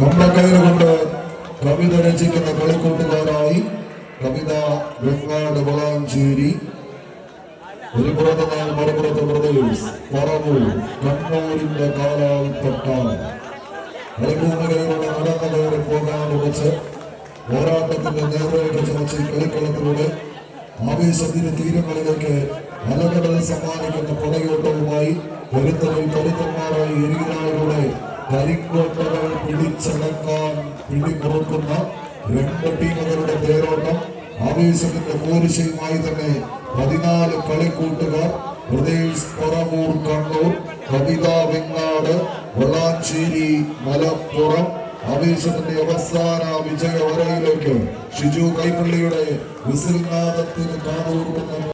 കമ്പക്കയറ് കൊണ്ട് കവിത രചിക്കുന്ന കളിക്കൂട്ടുകാരായി കവിത വെങ്ങാട് വളാഞ്ചേരി. ഒരു പുറത്ത് നാൾ മറുപുറത്ത് പ്രദേശ് പറവൂർ കണ്ണൂരിന്റെ കാലാൽപ്പെട്ട കളിക്കൂട്ടുകാരുടെ നടന്നു കയറി പോകാൻ വെച്ച് പോരാട്ടത്തിന്റെ നേർരേഖ ചമച്ച് കളിക്കളത്തിലൂടെ ആവേശത്തിന്റെ തീരങ്ങളിലേക്ക് അലകടൽ സമ്മാനിക്കുന്ന പടയോട്ടവുമായി കരുത്തറിൽ കരുത്തന്മാരായി എരികിനായരുടെ കരിക്കോട്ടകൾ പിടിച്ചടക്കാൻ പിടികൊടുക്കുന്ന രണ്ട് ടീമുകളുടെ പേരോട്ടം ആവേശത്തിന്റെ പോരിശയുമായി തന്നെ പതിനാല് കളിക്കൂട്ടുകാർ പ്രദേശ് പറവൂർ കണ്ണൂർ കവിത വെങ്ങാട് വളാഞ്ചേരി മലപ്പുറം. ആവേശത്തിന്റെ അവസാന വിജയ വരയിലേക്ക് ഷിജു കൈപ്പള്ളിയുടെ വിസിൽനാഥത്തിന് കാതോർക്കുന്ന